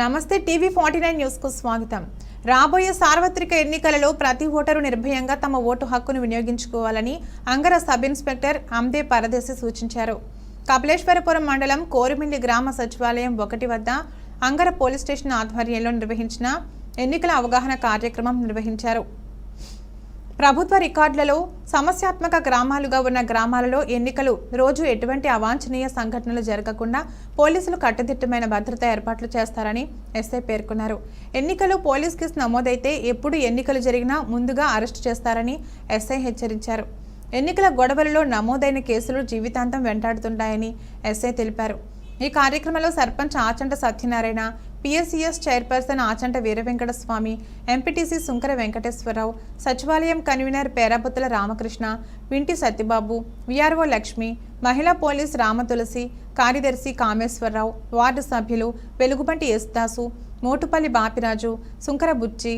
నమస్తే TV forty nine న్యూస్కు స్వాగతం. రాబోయే సార్వత్రిక ఎన్నికలలో ప్రతి ఓటరు నిర్భయంగా తమ ఓటు హక్కును వినియోగించుకోవాలని అంగర సబ్ ఇన్స్పెక్టర్ అందే పరదేశి సూచించారు. కపిలేశ్వరపురం మండలం కోరిమిల్లి గ్రామ సచివాలయం ఒకటి వద్ద అంగర పోలీస్ స్టేషన్ ఆధ్వర్యంలో నిర్వహించిన ఎన్నికల అవగాహన కార్యక్రమం నిర్వహించారు. ప్రభుత్వ రికార్డులలో సమస్యాత్మక గ్రామాలుగా ఉన్న గ్రామాలలో ఎన్నికలు రోజు ఎటువంటి అవాంఛనీయ సంఘటనలు జరగకుండా పోలీసులు కట్టుదిట్టమైన భద్రతా ఏర్పాట్లు చేస్తారని ఎస్ఐ పేర్కొన్నారు. ఎన్నికలు పోలీస్ కేసు నమోదైతే ఎప్పుడు ఎన్నికలు జరిగినా ముందుగా అరెస్టు చేస్తారని ఎస్ఐ హెచ్చరించారు. ఎన్నికల గొడవలలో నమోదైన కేసులు జీవితాంతం వెంటాడుతుంటాయని ఎస్ఐ తెలిపారు. ఈ కార్యక్రమంలో sarpanch Achanta Satyanarayana PSCS chairperson Achanta Veeravenkata Swamy MPTC Sunkara Venkateswararao సచివాలయం కన్వీనర్ పేరాపుత్తుల రామకృష్ణ వింటి సత్యబాబు విఆర్ఓ లక్ష్మి మహిళా పోలీస్ రామతులసి కార్యదర్శి కామేశ్వరరావు వార్డు సభ్యులు వెలుగుబంటి యేసుదాసు మోటుపల్లి బాపిరాజు సుంకర బుచ్చి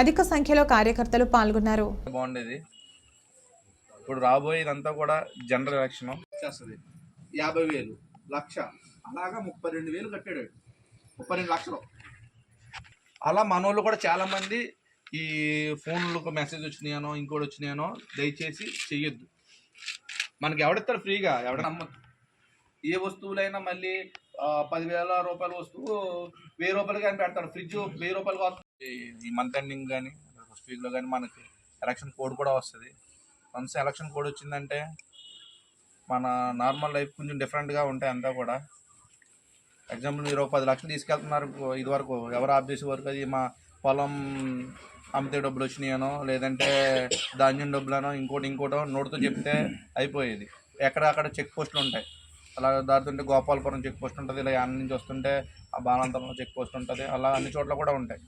అధిక సంఖ్యలో కార్యకర్తలు పాల్గొన్నారు. బాగుండేది. ఇప్పుడు రాబోయేదంతా కూడా జనరల్ ఎలక్షన్. యాభై వేలు లక్ష అలాగా ముప్పై రెండు వేలు కట్టాడు. ముప్పై రెండు లక్షలు. అలా మనోళ్ళు కూడా చాలా మంది ఈ ఫోన్లకు మెసేజ్ వచ్చినాయనో ఇంకోటి వచ్చినాయనో దయచేసి చెయ్యొద్దు. మనకి ఎవడిస్తారు ఫ్రీగా? ఎవడ నమ్మద్దు. ఏ వస్తువులైనా మళ్ళీ పదివేల రూపాయల వస్తువు వెయ్యి రూపాయలు కానీ పెడతారు. ఫ్రిడ్జ్ వెయ్యి రూపాయలు వస్తుంది ఈ మంత్ ఎండింగ్ కానీ ఫస్ట్ వీక్లో కానీ మనకి ఎలక్షన్ కోడ్ కూడా వస్తుంది. వన్స్ ఎలక్షన్ కోడ్ వచ్చిందంటే మన నార్మల్ లైఫ్ కొంచెం డిఫరెంట్గా ఉంటాయి అంతా కూడా. ఎగ్జాంపుల్ మీరు పది లక్షలు తీసుకెళ్తున్నారు ఇది వరకు ఎవరు ఆఫ్ వరకు అది మా పొలం అమ్మితే డబ్బులు వచ్చినాయనో లేదంటే ధాన్యం డబ్బులనో ఇంకోటి ఇంకోటో నోటితో చెప్తే అయిపోయేది. ఎక్కడ అక్కడ చెక్ పోస్టులు ఉంటాయి. అలా దాటుతుంటే గోపాలపురం చెక్ పోస్ట్ ఉంటుంది ఇలా యాన్ నుంచి వస్తుంటే ఆ బాలాంతరంలో చెక్ పోస్ట్ ఉంటుంది అలా అన్ని చోట్ల కూడా ఉంటాయి.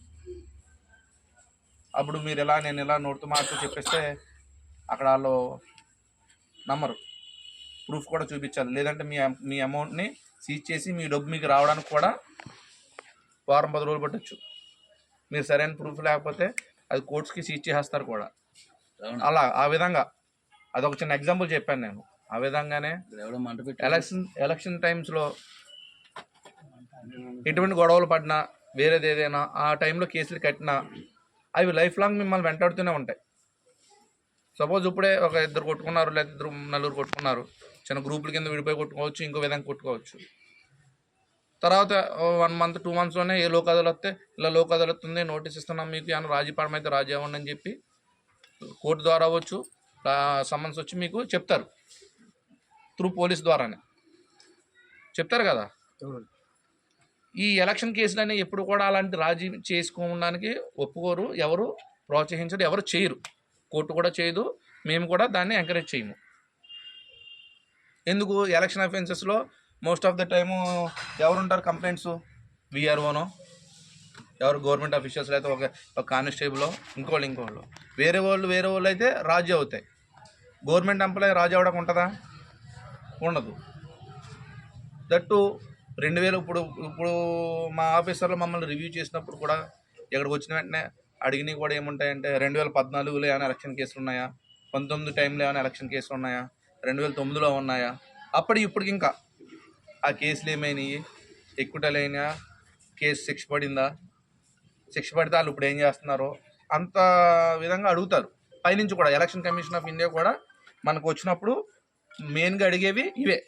అప్పుడు మీరు ఇలా నేను ఇలా నోటుతో మాటతో చెప్పేస్తే అక్కడ వాళ్ళు నమ్మరు. ప్రూఫ్ కూడా చూపించాలి. లేదంటే మీ మీ అమౌంట్ని సీజ్ చేసి మీ డబ్బు మీకు రావడానికి కూడా వారం పది రోజులు పట్టొచ్చు. మీరు సరైన ప్రూఫ్ లేకపోతే అది కోర్ట్స్కి సీజ్ చేసేస్తారు కూడా. అలా ఆ విధంగా. అదొక చిన్న ఎగ్జాంపుల్ చెప్పాను నేను. ఆ విధంగానే ఎలక్షన్ ఎలక్షన్ టైమ్స్లో ఎటువంటి గొడవలు పడినా వేరేది ఏదైనా ఆ టైంలో కేసులు కట్టినా అవి లైఫ్ లాంగ్ మిమ్మల్ని వెంటాడుతూనే ఉంటాయి. సపోజ్ ఇప్పుడే ఒక ఇద్దరు కొట్టుకున్నారు లేదా ఇద్దరు నలుగురు కొట్టుకున్నారు. చిన్న గ్రూపుల కింద విడిపోయి కొట్టుకోవచ్చు ఇంకో విధంగా కొట్టుకోవచ్చు. తర్వాత వన్ మంత్ టూ మంత్స్లోనే ఏ లోక్ వస్తే ఇలా లోక్ అదాలత్ ఉంది నోటీస్ ఇస్తున్నాం మీకు ఏమైనా రాజీ పడడం అయితే రాజీ అవ్వండి అని చెప్పి కోర్టు ద్వారా అవ్వచ్చు సమన్స్ వచ్చి మీకు చెప్తారు. త్రూ పోలీస్ ద్వారానే. చెప్తారు కదా? ఈ ఎలక్షన్ కేసులన్నీ ఎప్పుడు కూడా అలాంటి రాజీ చేసుకోవడానికి ఒప్పుకోరు ఎవరు ప్రోత్సహించరు ఎవరు చేయరు. కోర్టు కూడా చేయదు. మేము కూడా దాన్ని ఎంకరేజ్ చేయము. ఎందుకు? ఎలక్షన్ అఫెన్సెస్లో మోస్ట్ ఆఫ్ ద టైము ఎవరుంటారు కంప్లైంట్స్ విఆర్ఓనో ఎవరు గవర్నమెంట్ అఫీషియల్స్ అయితే ఒక ఒక కానిస్టేబుల్ ఇంకోళ్ళు ఇంకోళ్ళు. వేరే వాళ్ళు వేరే వాళ్ళు అయితే రాజీ అవుతాయి. గవర్నమెంట్ ఎంప్లాయీ రాజీ అవ్వడం ఉంటుందా? ఉండదు. దట్టు రెండు వేలు ఇప్పుడు ఇప్పుడు మా ఆఫీసర్లు మమ్మల్ని రివ్యూ చేసినప్పుడు కూడా ఇక్కడికి వచ్చిన వెంటనే అడిగినవి కూడా ఏముంటాయంటే రెండు వేల పద్నాలుగులో ఏమైనా ఎలక్షన్ కేసులు ఉన్నాయా పంతొమ్మిది టైంలో ఏమైనా ఎలక్షన్ కేసులు ఉన్నాయా రెండు వేల తొమ్మిదిలో ఉన్నాయా? అప్పటి ఇప్పటికి ఇంకా ఆ కేసులు ఏమైనాయి? ఎక్కుటలు కేసు శిక్ష పడిందా? శిక్ష పడితే వాళ్ళు ఇప్పుడు ఏం చేస్తున్నారో? అంత విధంగా అడుగుతారు. పైనుంచి కూడా ఎలక్షన్ కమిషన్ ఆఫ్ ఇండియా కూడా మనకు వచ్చినప్పుడు మెయిన్గా అడిగేవి ఇవే.